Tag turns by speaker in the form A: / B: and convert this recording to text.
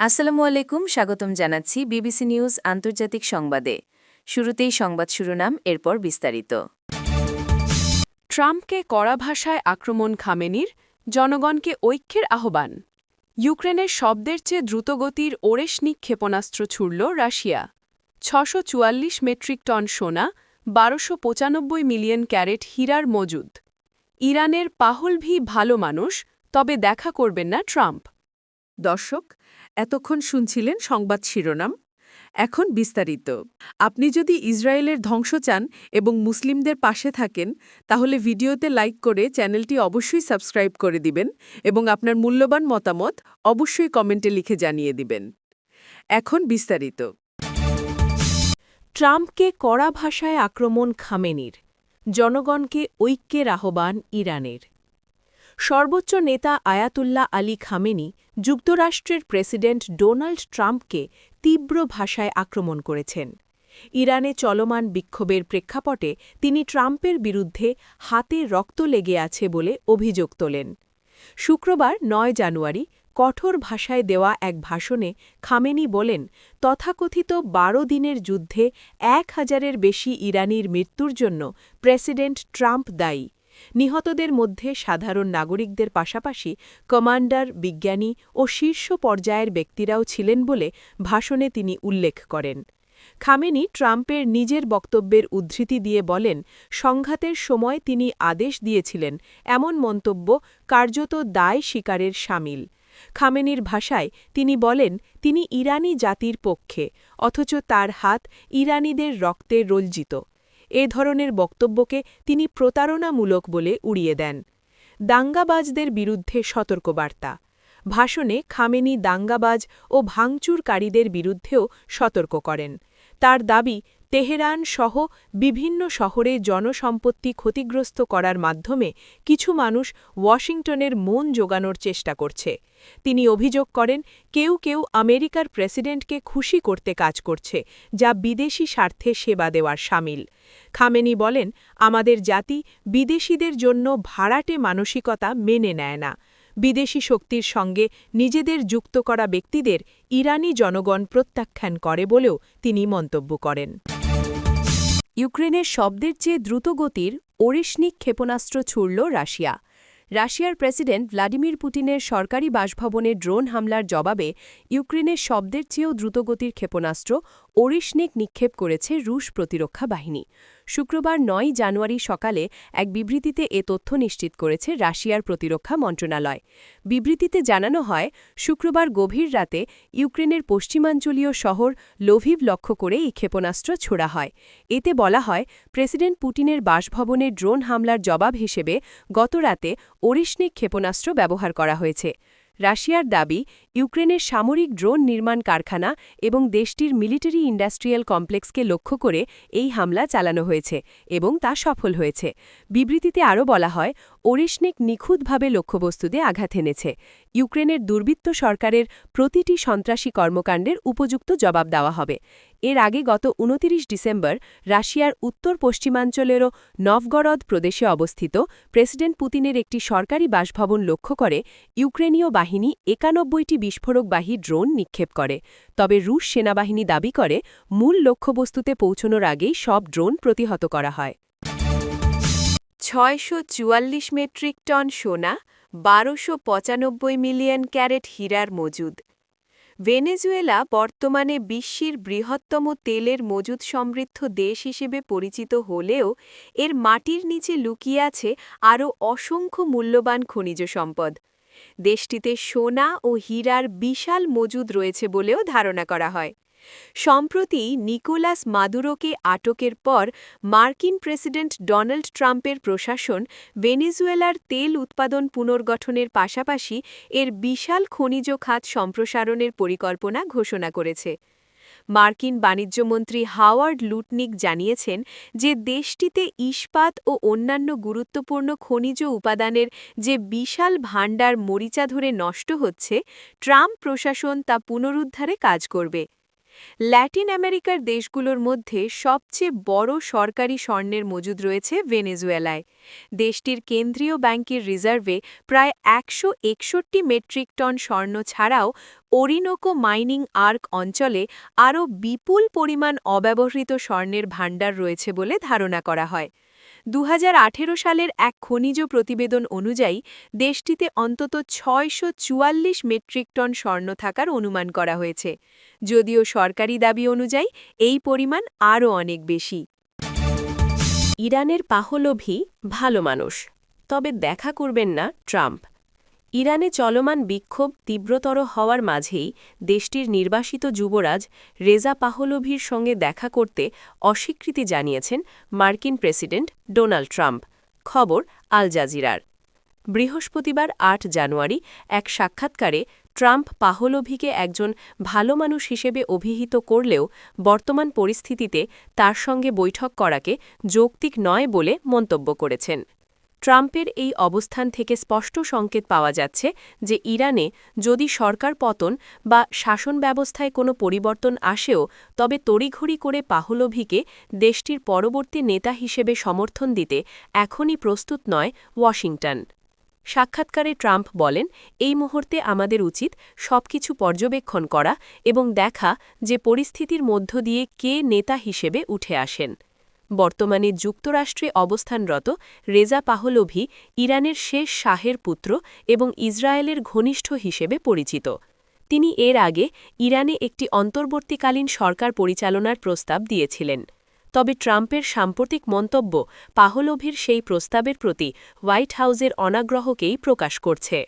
A: আসসালামু আলাইকুম, স্বাগতম জানাচ্ছি বিবিসি নিউজ আন্তর্জাতিক সংবাদে। শুরুতেই সংবাদ শিরোনাম, এরপর বিস্তারিত।
B: ট্রাম্পকে কড়া ভাষায় আক্রমণ খামেনির, জনগণকে ঐক্যের আহ্বান। ইউক্রেনের শব্দের চেয়ে দ্রুতগতির ওরেশনিক ক্ষেপণাস্ত্র ছুড়ল রাশিয়া। ছশো মেট্রিক টন সোনা, বারোশো মিলিয়ন ক্যারেট হীরার মজুদ। ইরানের পাহলভি ভালো মানুষ, তবে দেখা করবেন না ট্রাম্প।
C: দর্শক, এতক্ষণ শুনছিলেন সংবাদ শিরোনাম। এখন বিস্তারিত। আপনি যদি ইসরায়েলের ধ্বংস চান এবং মুসলিমদের পাশে থাকেন, তাহলে ভিডিওতে লাইক করে চ্যানেলটি অবশ্যই সাবস্ক্রাইব করে দিবেন এবং আপনার মূল্যবান মতামত অবশ্যই কমেন্টে লিখে জানিয়ে দিবেন। এখন বিস্তারিত।
B: ট্রাম্পকে কড়া ভাষায় আক্রমণ খামেনির, জনগণকে ঐক্যের আহ্বান ইরানের। সর্বোচ্চ নেতা আয়াতুল্লাহ আলী খামেনি যুক্তরাষ্ট্রের প্রেসিডেন্ট ডোনাল্ড ট্রাম্পকে তীব্র ভাষায় আক্রমণ করেছেন। ইরানে চলমান বিক্ষোভের প্রেক্ষাপটে তিনি ট্রাম্পের বিরুদ্ধে হাতে রক্ত লেগে আছে বলে অভিযোগ তোলেন। শুক্রবার নয় জানুয়ারি কঠোর ভাষায় দেওয়া এক ভাষণে খামেনি বলেন, তথাকথিত বারো দিনের যুদ্ধে এক হাজারের বেশি ইরানির মৃত্যুর জন্য প্রেসিডেন্ট ট্রাম্প দায়ী। নিহতদের মধ্যে সাধারণ নাগরিকদের পাশাপাশি কমান্ডার, বিজ্ঞানী ও শীর্ষ পর্যায়ের ব্যক্তিরাও ছিলেন বলে ভাষণে তিনি উল্লেখ করেন। খামেনি ট্রাম্পের নিজের বক্তব্যের উদ্ধৃতি দিয়ে বলেন, সংঘাতের সময় তিনি আদেশ দিয়েছিলেন, এমন মন্তব্য কার্যত দায় স্বীকারের সামিল। খামেনির ভাষায় তিনি বলেন, তিনি ইরানি জাতির পক্ষে, অথচ তার হাত ইরানিদের রক্তে রঞ্জিত। এ ধরনের বক্তব্যকে তিনি প্রতারণামূলক বলে উড়িয়ে দেন। দাঙ্গাবাজদের বিরুদ্ধে সতর্কবার্তা। ভাষণে খামেনি দাঙ্গাবাজ ও ভাঙচুরকারীদের বিরুদ্ধেও সতর্ক করেন। তার দাবি তেহরান সহ বিভিন্ন শহরে জনসম্পত্তি ক্ষতিগ্রস্ত করার মাধ্যমে কিছু মানুষ ওয়াশিংটনের মন জোগানোর চেষ্টা করছে। তিনি অভিযোগ করেন, কেউ কেউ আমেরিকার প্রেসিডেন্টকে খুশি করতে কাজ করছে, যা বিদেশি স্বার্থে সেবা দেওয়ার সামিল। খামেনি বলেন, আমাদের জাতি বিদেশিদের জন্য ভাড়াটে মানসিকতা মেনে নেয় না। বিদেশি শক্তির সঙ্গে নিজেদের যুক্ত করা ব্যক্তিদের ইরানি জনগণ প্রত্যাখ্যান করে বলেও তিনি মন্তব্য করেন। ইউক্রেনের শব্দের চেয়ে দ্রুতগতির ওরিশনিক ক্ষেপণাস্ত্র ছুড়ল রাশিয়া। রাশিয়ার প্রেসিডেন্ট ভ্লাদিমির পুতিনের সরকারি বাসভবনে ড্রোন হামলার জবাবে ইউক্রেনের শব্দের চেয়েও দ্রুতগতির ক্ষেপণাস্ত্র ওরিশনিক নিক্ষেপ করেছে রুশ প্রতিরক্ষা বাহিনী। শুক্রবার নয় জানুয়ারি সকালে এক বিবৃতিতে এ তথ্য নিশ্চিত করেছে রাশিয়ার প্রতিরক্ষা মন্ত্রণালয়। বিবৃতিতে জানানো হয়, শুক্রবার গভীর রাতে ইউক্রেনের পশ্চিমাঞ্চলীয় শহর লোভিভ লক্ষ্য করে এই ক্ষেপণাস্ত্র ছোড়া হয়। এতে বলা হয়, প্রেসিডেন্ট পুটিনের বাসভবনে ড্রোন হামলার জবাব হিসেবে গত রাতে ক্ষেপণাস্ত্র ব্যবহার করা হয়েছে। রাশিয়ার দাবি, ইউক্রেনের সামরিক ড্রোন নির্মাণ কারখানা এবং দেশটির মিলিটারি ইন্ডাস্ট্রিয়াল কমপ্লেক্সকে লক্ষ্য করে এই হামলা চালানো হয়েছে এবং তা সফল হয়েছে। বিবৃতিতে আরও বলা হয়, ওরেশনিক নিখুঁতভাবে লক্ষ্যবস্তুতে আঘাত এনেছে। ইউক্রেনের দুর্বৃত্ত সরকারের প্রতিটি সন্ত্রাসী কর্মকাণ্ডের উপযুক্ত জবাব দেওয়া হবে। এর আগে গত ২৯ ডিসেম্বর রাশিয়ার উত্তর পশ্চিমাঞ্চলেরও নভগরদ প্রদেশে অবস্থিত প্রেসিডেন্ট পুতিনের একটি সরকারি বাসভবন লক্ষ্য করে ইউক্রেনীয় বাহিনী একানব্বইটি বিস্ফোরকবাহী ড্রোন নিক্ষেপ করে। তবে রুশ সেনাবাহিনী দাবি করে, মূল লক্ষ্যবস্তুতে পৌঁছনোর আগেই সব ড্রোন প্রতিহত করা হয়। ছয়শো চুয়াল্লিশ মেট্রিক টন সোনা, বারোশো মিলিয়ন ক্যারেট হীরার মজুদ। ভেনেজুয়েলা বর্তমানে বিশ্বের বৃহত্তম তেলের মজুদ সমৃদ্ধ দেশ হিসেবে পরিচিত হলেও, এর মাটির নিচে লুকিয়ে আছে আরও অসংখ্য মূল্যবান খনিজ সম্পদ। দেশটিতে সোনা ও হীরার বিশাল মজুদ রয়েছে বলেও ধারণা করা হয়। সম্প্রতি নিকোলাস মাদুরোকে আটকের পর মার্কিন প্রেসিডেন্ট ডোনাল্ড ট্রাম্পের প্রশাসন ভেনেজুয়েলার তেল উৎপাদন পুনর্গঠনের পাশাপাশি এর বিশাল খনিজ খাত সম্প্রসারণের পরিকল্পনা ঘোষণা করেছে। মার্কিন বাণিজ্যমন্ত্রী হাওয়ার্ড লুটনিক জানিয়েছেন যে দেশটিতে ইস্পাত ও অন্যান্য গুরুত্বপূর্ণ খনিজ উপাদানের যে বিশাল ভাণ্ডার মরিচা ধরে নষ্ট হচ্ছে, ট্রাম্প প্রশাসন তা পুনরুদ্ধারে কাজ করবে।
A: ল্যাটিন আমেরিকার দেশগুলোর মধ্যে সবচেয়ে বড় সরকারি স্বর্ণের মজুদ রয়েছে ভেনেজুয়েলায়। দেশটির কেন্দ্রীয় ব্যাংকের রিজার্ভে প্রায় একশো একষট্টি মেট্রিক টন স্বর্ণ ছাড়াও ওরিনোকো মাইনিং আর্ক অঞ্চলে আরও বিপুল পরিমাণ অব্যবহৃত স্বর্ণের ভাণ্ডার রয়েছে বলে ধারণা করা হয়। দু হাজার আঠেরো সালের এক খনিজ প্রতিবেদন অনুযায়ী, দেশটিতে অন্তত ছয়শো চুয়াল্লিশ মেট্রিক টন স্বর্ণ থাকার অনুমান করা হয়েছে। যদিও সরকারি দাবি অনুযায়ী, এই পরিমাণ আরও অনেক বেশি।
B: ইরানের পাহলভি ভালো মানুষ, তবে দেখা করবেন না ট্রাম্প। ইরানে চলমান বিক্ষোভ তীব্রতর হওয়ার মাঝেই দেশটির নির্বাসিত যুবরাজ রেজা পাহলভির সঙ্গে দেখা করতে অস্বীকৃতি জানিয়েছেন মার্কিন প্রেসিডেন্ট ডোনাল্ড ট্রাম্প। খবর, আল জাজিরার। বৃহস্পতিবার আট জানুয়ারি এক সাক্ষাৎকারে ট্রাম্প পাহলভিকে একজন ভালো মানুষ হিসেবে অভিহিত করলেও বর্তমান পরিস্থিতিতে তার সঙ্গে বৈঠক করাকে যৌক্তিক নয় বলে মন্তব্য করেছেন। ট্রাম্পের এই অবস্থান থেকে স্পষ্ট সংকেত পাওয়া যাচ্ছে যে ইরানে যদি সরকার পতন বা শাসন ব্যবস্থায় কোনো পরিবর্তন আসেও, তবে তড়িঘড়ি করে পাহলভিকে দেশটির পরবর্তী নেতা হিসেবে সমর্থন দিতে এখনই প্রস্তুত নয় ওয়াশিংটন। সাক্ষাৎকারে ট্রাম্প বলেন, এই মুহূর্তে আমাদের উচিত সবকিছু পর্যবেক্ষণ করা এবং দেখা যে পরিস্থিতির মধ্য দিয়ে কে নেতা হিসেবে উঠে আসেন। বর্তমানে যুক্তরাষ্ট্রে অবস্থানরত রেজা পাহলভি ইরানের শেষ শাহের পুত্র এবং ইসরায়েলের ঘনিষ্ঠ হিসেবে পরিচিত। তিনি এর আগে ইরানে একটি অন্তর্বর্তীকালীন সরকার পরিচালনার প্রস্তাব দিয়েছিলেন। তবে ট্রাম্পের সাম্প্রতিক মন্তব্য পাহলভির সেই প্রস্তাবের প্রতি হোয়াইট হাউজের অনাগ্রহকেই প্রকাশ করছে।